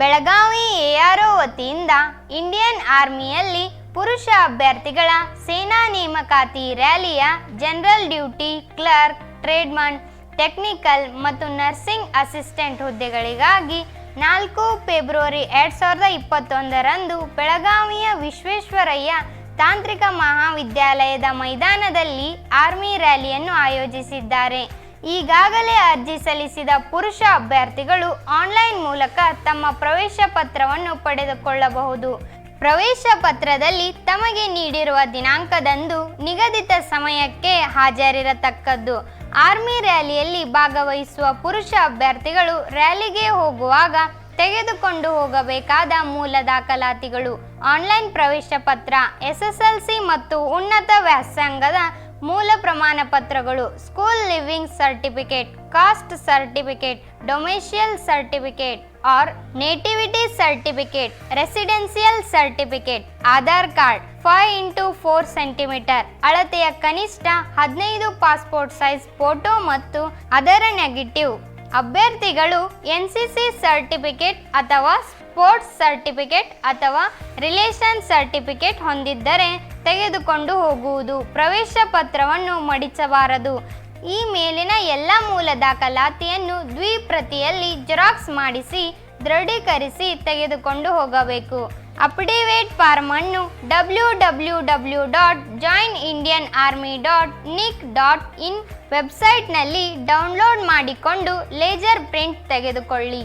Belagavi ARO ವತಿಯಿಂದ Indian ಆರ್ಮಿಯಲ್ಲಿ ಪುರುಷ ಅಭ್ಯರ್ಥಿಗಳ ಸೇನಾ ನೇಮಕಾತಿ ರ್ಯಾಲಿಯ general duty clerk tradesman technical ಮತ್ತು ನರ್ಸಿಂಗ್ ಅಸಿಸ್ಟೆಂಟ್ ಹುದ್ದೆಗಳಿಗಾಗಿ ನಾಲ್ಕು ಫೆಬ್ರವರಿ ಎರಡ್ ಸಾವಿರದ ಇಪ್ಪತ್ತೊಂದರಂದು ಬೆಳಗಾವಿಯ ವಿಶ್ವೇಶ್ವರಯ್ಯ ತಾಂತ್ರಿಕ ಮಹಾವಿದ್ಯಾಲಯದ ಮೈದಾನದಲ್ಲಿ ಆರ್ಮಿ ರ್ಯಾಲಿಯನ್ನು ಆಯೋಜಿಸಿದ್ದಾರೆ. ಈಗಾಗಲೇ ಅರ್ಜಿ ಸಲ್ಲಿಸಿದ ಪುರುಷ ಅಭ್ಯರ್ಥಿಗಳು ಆನ್ಲೈನ್ ಮೂಲಕ ತಮ್ಮ ಪ್ರವೇಶ ಪತ್ರವನ್ನು ಪಡೆದುಕೊಳ್ಳಬಹುದು. ಪ್ರವೇಶ ಪತ್ರದಲ್ಲಿ ತಮಗೆ ನೀಡಿರುವ ದಿನಾಂಕದಂದು ನಿಗದಿತ ಸಮಯಕ್ಕೆ ಹಾಜರಿರತಕ್ಕದ್ದು. ಆರ್ಮಿ ರ್ಯಾಲಿಯಲ್ಲಿ ಭಾಗವಹಿಸುವ ಪುರುಷ ಅಭ್ಯರ್ಥಿಗಳು ರ್ಯಾಲಿಗೆ ಹೋಗುವಾಗ ತೆಗೆದುಕೊಂಡು ಹೋಗಬೇಕಾದ ಮೂಲ ದಾಖಲಾತಿಗಳು. ಆನ್ಲೈನ್ ಪ್ರವೇಶ ಪತ್ರ, ಎಸ್ಎಸ್ಎಲ್ಸಿ ಮತ್ತು ಉನ್ನತ ವ್ಯಾಸಂಗದ ಮೂಲ ಪ್ರಮಾಣ ಪತ್ರಗಳು school leaving certificate caste certificate domicile certificate or nativity certificate residential certificate Aadhaar card five into four centimetre ಅಳತೆಯ ಕನಿಷ್ಠ ಹದಿನೈದು ಪಾಸ್ಪೋರ್ಟ್ ಸೈಜ್ ಫೋಟೋ ಮತ್ತು ಅದರ ನೆಗೆಟಿವ್ ಅಭ್ಯರ್ಥಿಗಳು ಎನ್ ಸಿ ಸಿ ಸರ್ಟಿಫಿಕೇಟ್ ಅಥವಾ ಸ್ಪೋರ್ಟ್ಸ್ ಸರ್ಟಿಫಿಕೇಟ್ ಅಥವಾ ರಿಲೇಷನ್ ಸರ್ಟಿಫಿಕೇಟ್ ಹೊಂದಿದ್ದರೆ ತೆಗೆದುಕೊಂಡು ಹೋಗುವುದು. ಪ್ರವೇಶ ಪತ್ರವನ್ನು ಮಡಿಸಬಾರದು. ಈ ಮೇಲಿನ ಎಲ್ಲ ಮೂಲ ದಾಖಲಾತಿಯನ್ನು ದ್ವಿಪ್ರತಿಯಲ್ಲಿ ಜೆರಾಕ್ಸ್ ಮಾಡಿಸಿ, ದೃಢೀಕರಿಸಿ ತೆಗೆದುಕೊಂಡು ಹೋಗಬೇಕು. ಅಪ್ಡೇವೇಟ್ ಫಾರ್ಮ್ ಅನ್ನು W W W dot join Indian army dot nic dot in ವೆಬ್ಸೈಟ್ನಲ್ಲಿ ಡೌನ್ಲೋಡ್ ಮಾಡಿಕೊಂಡು ಲೇಜರ್ ಪ್ರಿಂಟ್ ತೆಗೆದುಕೊಳ್ಳಿ.